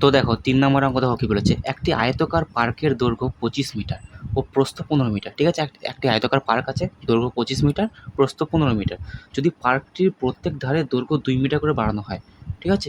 তো দেখো, তিন নম্বর অঙ্ক দেখো কী বলেছে, একটি আয়তকার পার্কের দৈর্ঘ্য পঁচিশ মিটার ও প্রস্থ পনেরো মিটার, ঠিক আছে? একটি আয়তকার পার্ক আছে, দৈর্ঘ্য পঁচিশ মিটার, প্রস্থ পনেরো মিটার। যদি পার্কটির প্রত্যেক ধারে দৈর্ঘ্য দুই মিটার করে বাড়ানো হয়, ঠিক আছে?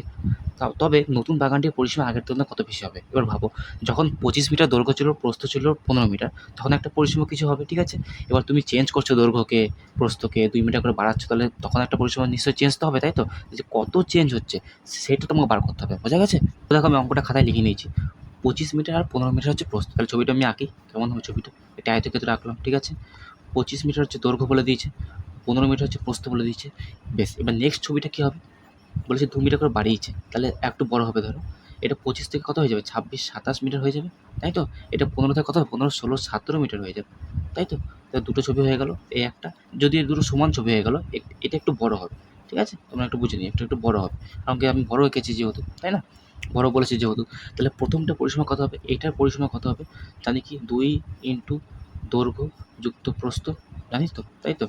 তা- তবে নতুন বাগানটির পরিসীমা আগের তুলনায় কত বেশি হবে? এবার ভাবো, যখন পঁচিশ মিটার দৈর্ঘ্য ছিল, প্রস্থ ছিল পনেরো মিটার, তখন একটা পরিসীমা কিছু হবে, ঠিক আছে? এবার তুমি চেঞ্জ করছ দৈর্ঘ্যকে, প্রস্থকে দুই মিটার করে বাড়াচ্ছ, তাহলে তখন একটা পরিসীমা নিশ্চয়ই চেঞ্জ তো হবে, তাই তো? যে কত চেঞ্জ হচ্ছে, সেটা তোমাকে বার করতে হবে, বোঝা গেছে? দেখো আমি অঙ্কটা খাতায় লিখে নিয়েছি। পঁচিশ মিটার আর পনেরো মিটার হচ্ছে প্রস্থ। তাহলে ছবিটা আমি আঁকি, কেমন হবে ছবিটা? এটা আয়তক্ষেত্রে আঁকলাম, ঠিক আছে? পঁচিশ মিটার হচ্ছে দৈর্ঘ্য বলে দিয়েছে, পনেরো মিটার হচ্ছে প্রস্থ বলে দিয়েছে, বেশ, এবার নেক্সট ছবিটা কী হবে? বলেছে দু মিটার করে বাড়িয়েছে। তাহলে একটু বড় হবে ধরো। এটা পঁচিশ থেকে কত হয়ে যাবে? ছাব্বিশ, সাতাশ মিটার হয়ে যাবে। তাই তো? এটা পনেরো থেকে কত হবে? পনেরো, ষোলো, সতেরো মিটার হয়ে যাবে। তাই তো? তাহলে দুটো ছবি হয়ে গেল, এই একটা। যদি দুটো সমান ছবি হয়ে গেল এটা একটু বড় হবে। ঠিক আছে? তোমরা একটু বুঝে নিই একটু একটু বড় হবে। কারণ কি, আমি বড় এঁকেছি যেহেতু, তাই না? বড় বলেছি যেহেতু। তাহলে প্রথমটা পরিসীমা কত হবে? এইটার পরিসীমা কত হবে? জানি কি, দুই ইন্টু দৈর্ঘ্য যুক্ত প্রস্থ, জানিস তো? তাই তো?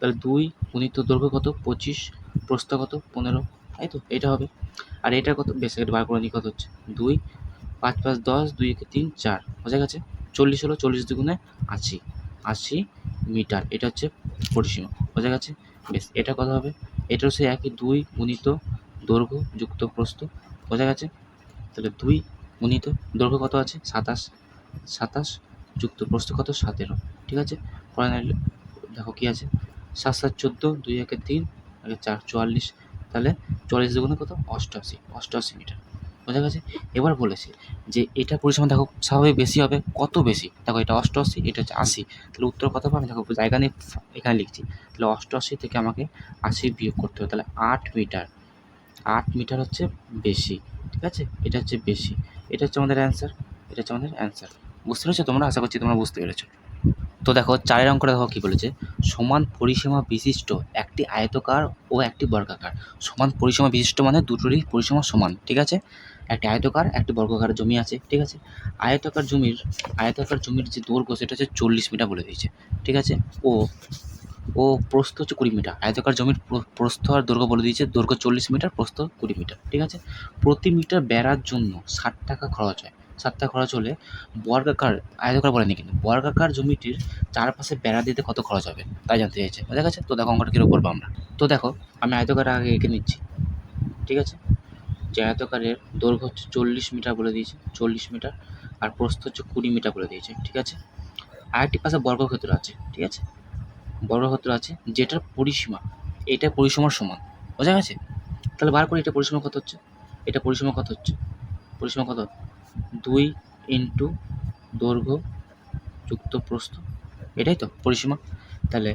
তাহলে দুই গুণিত দৈর্ঘ্য কত? পঁচিশ প্রস্থ কত? পনেরো। তাই তো এটা হবে। আর এটা কত? বেশ এটা বার করে নিই, কত হচ্ছে? দুই, পাঁচ পাঁচ, দশ, দুই, একে তিন, চার। বোঝা গেছে? চল্লিশ হলো চল্লিশ দুগুণে আশি। আশি মিটার, এটা হচ্ছে পরিসীমা। বোঝা গেছে? বেশ, এটা কত হবে? এটাও সেই একই দুই গুণিত দৈর্ঘ্য যুক্ত প্রস্থ। বোঝা গেছে? তাহলে দুই গুণিত দৈর্ঘ্য কত আছে? সাতাশ। সাতাশ যুক্ত প্রস্থ কত? সতেরো। ঠিক আছে? পরে দেখো কী আছে? সাত সাত, চোদ্দ, দুই, একে তিন আগে চার, চুয়াল্লিশ, তাহলে চুয়াল্লিশ দুগুণে কত? অষ্টআশি অষ্টআশি মিটার। বোঝা গেছে? এবার বলেছে যে এটা পরিসীমা দেখো, স্বাভাবিক বেশি হবে, কত বেশি? দেখো এটা অষ্টআশি, এটা হচ্ছে আশি। তাহলে উত্তর কত পাবে দেখো জায়গা নিয়ে এখানে লিখছি। তাহলে অষ্টআশি থেকে আমাকে আশি বিয়োগ করতে হবে, তাহলে আট মিটার। আট মিটার হচ্ছে বেশি, ঠিক আছে? এটা হচ্ছে বেশি। এটা হচ্ছে আমাদের অ্যান্সার এটা হচ্ছে আমাদের অ্যান্সার বুঝতে পেরেছ তোমরা? আশা করছি তোমরা বুঝতে পেরেছ। তো দেখো, চারের অঙ্কটা দেখো কী বলেছে? সমান পরিসীমা বিশিষ্ট একটি আয়তকার ও একটি বর্গাকার। সমান পরিসীমা বিশিষ্ট মানে দুটোরই পরিসীমা সমান, ঠিক আছে? একটি আয়তকার, একটি বর্গাকার জমি আছে, ঠিক আছে? আয়তকার জমির আয়তকার জমির যে দৈর্ঘ্য, সেটা হচ্ছে চল্লিশ মিটার বলে দিয়েছে, ঠিক আছে? ও ও প্রস্থ হচ্ছে কুড়ি মিটার। আয়তকার জমির প্রস্থ আর দৈর্ঘ্য বলে দিয়েছে দৈর্ঘ্য চল্লিশ মিটার, প্রস্থ কুড়ি মিটার, ঠিক আছে? প্রতি মিটার বেড়ার জন্য ষাট টাকা খরচ হয়। টাকা খরচ হলে বর্গাকার আয়তকার বলেনি কিন্তু, বর্গাকার জমিটির চারপাশে বেড়া দিতে কত খরচ হবে? তাই জানতে চাইছে। বোঝা গেছে তো দেখো অঙ্কটা কীরকম করব আমরা। তো দেখো, আমি আয়তকার আগে এঁকে নিচ্ছি, ঠিক আছে? যে আয়তকারের দৈর্ঘ্য হচ্ছে চল্লিশ মিটার বলে দিয়েছে, চল্লিশ মিটার, আর প্রস্থ হচ্ছে কুড়ি মিটার বলে দিয়েছে, ঠিক আছে? আরেকটি পাশে বর্গক্ষেত্র আছে, ঠিক আছে? বর্গক্ষেত্র আছে, যেটার পরিসীমা, এটা পরিসীমার সমান, বোঝা গেছে? তাহলে বার করে এটা পরিসীমা কত হচ্ছে? এটা পরিসীমা কত হচ্ছে? পরিসীমা কত? দুই ইন্টু দৈর্ঘ্য যুক্ত প্রস্থ। এটাই তো পরিসীমা। তাহলে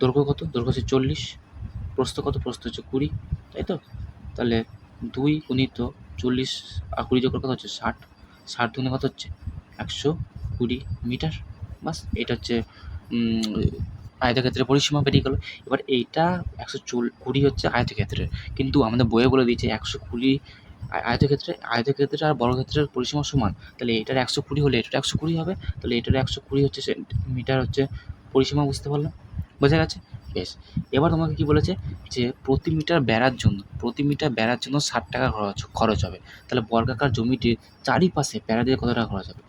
দৈর্ঘ্য কত? দৈর্ঘ্য হচ্ছে চল্লিশ, প্রস্থ কত? প্রস্থ হচ্ছে কুড়ি, তাই তো? তাহলে দুই গুণিত চল্লিশ আর কুড়ি যোগ করে কত হচ্ছে? ষাট। ষাট দুগুণে কত হচ্ছে? একশো কুড়ি মিটার। বাস, এটা হচ্ছে আয়তক্ষেত্রের পরিসীমা বেরিয়ে গেলো। এবার এইটা একশো চল, কুড়ি হচ্ছে আয়তক্ষেত্রের। কিন্তু আমাদের বইয়ে বলে দিয়েছে একশো কুড়ি আয়- আয়তক্ষেত্রে আয়তক্ষেত্রে আর বর্গক্ষেত্রের পরিসীমা সমান, তাহলে এটার একশো কুড়ি হলে এটার একশো কুড়ি হবে, তাহলে এটার একশো কুড়ি হচ্ছে মিটার হচ্ছে পরিসীমা, বুঝতে পারলাম? বোঝা গেছে? বেশ। এবার তোমাকে কি বলেছে? যে প্রতি মিটার বেড়ার জন্য, প্রতি মিটার বেড়ার জন্য ষাট টাকা খরচ খরচ হবে। তাহলে বর্গাকার জমিটির চারিপাশে বেড়া দিয়ে কত টাকা খরচ হবে?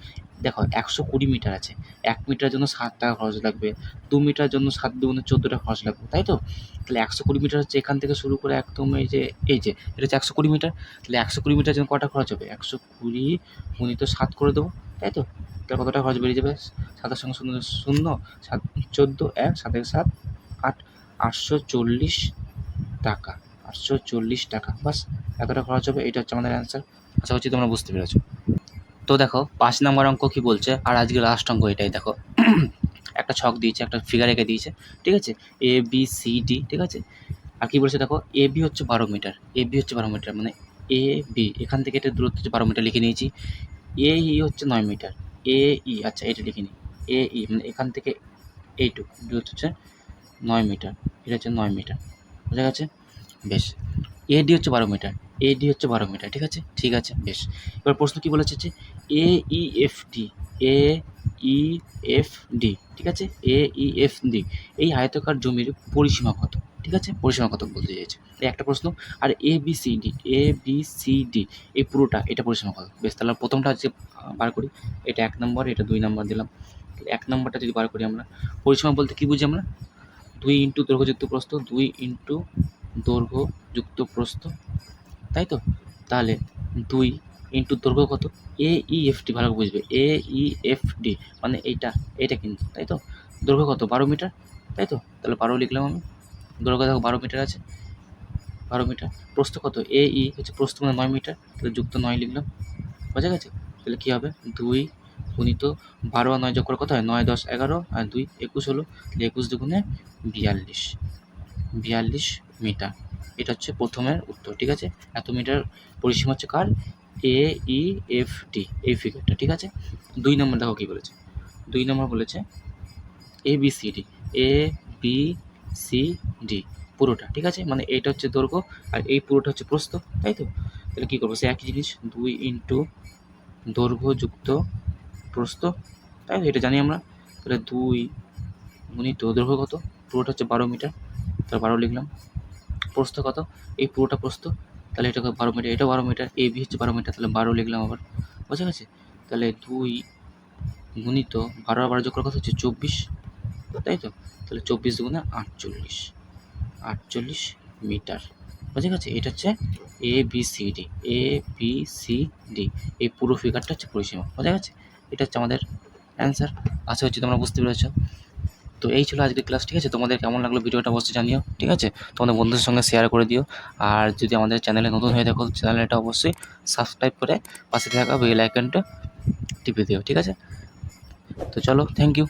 দেখো, একশো কুড়ি মিটার আছে। এক মিটার জন্য সাত টাকা খরচ লাগবে, দু মিটার জন্য সাত দুগুণে চোদ্দ টাকা খরচ লাগবে, তাই তো? তাহলে একশো কুড়ি মিটার হচ্ছে এখান থেকে শুরু করে একদম এই যে এই যে, এটা হচ্ছে একশো কুড়ি মিটার। তাহলে একশো কুড়ি মিটার জন্য কটা খরচ হবে? একশো কুড়ি গুণিত সাত করে দেবো, তাই তো? তাহলে কত টাকা খরচ বেরিয়ে যাবে? সাতের সঙ্গে শূন্য শূন্য, সাত, চোদ্দ, এক সাত এক সাত, আট, আটশো চল্লিশ টাকা, আটশো চল্লিশ টাকা, বাস, এতটা খরচ হবে, এটা হচ্ছে আমাদের অ্যান্সার আশা করছি তোমরা বুঝতে পেরেছ। তো দেখো, পাঁচ নম্বর অঙ্ক কি বলছে? আর আজকে লাস্ট অঙ্ক এটাই দেখো। একটা ছক দিয়েছে, একটা ফিগার এঁকে দিয়েছে, ঠিক আছে? এ বি সি ডি ঠিক আছে? আর কি বলছে দেখো? এ বি হচ্ছে বারো মিটার এ বি হচ্ছে বারো মিটার মানে এ বি এখান থেকে এটা দূরত্ব হচ্ছে বারো মিটার লিখে নিয়েছি। এ ই হচ্ছে নয় মিটার এ ই আচ্ছা এটা লিখে নিই এ ই মানে এখান থেকে এইটুকু, দূরত্ব হচ্ছে নয় মিটার এটা হচ্ছে নয় মিটার বোঝা গেছে? বেশ। এ ডি হচ্ছে বারো মিটার এ ডি হচ্ছে বারো মিটার, ঠিক আছে? ঠিক আছে, বেশ। এবার প্রশ্ন কী বলেছে যে A E F D A E F D ঠিক আছে? এ ই এফ ডি এই আয়তকার জমির পরিসীমা কত? ঠিক আছে? পরিসীমা কত বলতে চাইছে? একটা প্রশ্ন, আর A B C D A B C D এই পুরোটা, এটা পরিসীমা কত? বেশ, তাহলে প্রথমটা হচ্ছে বার করি। এটা এক নম্বর, এটা দুই নম্বর দিলাম। এক নম্বরটা যদি বার করি আমরা, পরিসীমা বলতে কী বুঝি আমরা? দুই ইন্টু দৈর্ঘ্যযুক্ত প্রস্থ, দুই ইন্টু দৈর্ঘ্য যুক্ত প্রস্থ তাই তো? তাহলে দুই ইন্টু দৈর্ঘ্য কত? এ ই এফ টি ভালো বুঝবে। এ ই এফ ডি মানে এইটা এইটা কিন্তু, তাই তো? দৈর্ঘ্য কত? বারো মিটার, তাই তো? তাহলে বারো লিখলাম আমি। দৈর্ঘ্য দেখো, বারো মিটার আছে। বারো মিটার। প্রস্থ কত? এ ই হচ্ছে প্রস্থ মানে নয় মিটার। তাহলে যুক্ত নয় লিখলাম। বোঝা গেছে? তাহলে কী হবে? দুই গুণিত বারো আর নয় যোগ করে কত হয়? নয়, দশ, এগারো আর দুই, একুশ হলো। তাহলে একুশ দুগুণে বিয়াল্লিশ। বিয়াল্লিশ মিটার। এটা হচ্ছে প্রথমের উত্তর, ঠিক আছে? এত মিটার পরিসীমা হচ্ছে কার? এ ই এফ ডি এই ফিগারটা ঠিক আছে? দুই নম্বর দেখো কী বলেছে। দুই নম্বর বলেছে A B C D A B C D পুরোটা, ঠিক আছে? মানে এইটা হচ্ছে দৈর্ঘ্য আর এই পুরোটা হচ্ছে প্রস্থ, তাই তো? তাহলে কী করব? সে একই জিনিস, দুই ইন্টু দৈর্ঘ্য যুক্ত প্রস্থ, তাই তো? এটা জানি আমরা। তাহলে দুই গুণিত দৈর্ঘ্য কত? পুরোটা হচ্ছে বারো মিটার। তাহলে বারো লিখলাম। প্রস্থ কত? এই পুরোটা প্রস্থ? তাহলে এটা বারো মিটার এটা বারো মিটার এ বি হচ্ছে বারো মিটার তাহলে বারো লিখলাম আবার। বোঝা গেছে তাহলে দুই গুণিত বারো বারো যোগ করা কত হচ্ছে চব্বিশ। তাই তো? তাহলে চব্বিশ দুগুণে আটচল্লিশ। আটচল্লিশ মিটার বোঝা গেছে এটা হচ্ছে A B C D A B C D এই পুরো ফিগারটা হচ্ছে পরিসীমা। বোঝা গেছে এটা হচ্ছে আমাদের অ্যান্সার আশা হচ্ছে তোমরা বুঝতে পেরেছ। তো এই ছিল আজকের ক্লাস, ঠিক আছে? তোমাদের কেমন লাগল ভিডিওটা অবশ্যই জানিও, ঠিক আছে? তোমাদের বন্ধুদের সঙ্গে শেয়ার করে দিও। আর যদি আমাদের চ্যানেলে নতুন হয়ে থাকো চ্যানেলটা অবশ্যই সাবস্ক্রাইব করে পাশে থাকা বেল আইকনটা টিপে দিও, ঠিক আছে? তো চলো থ্যাংক ইউ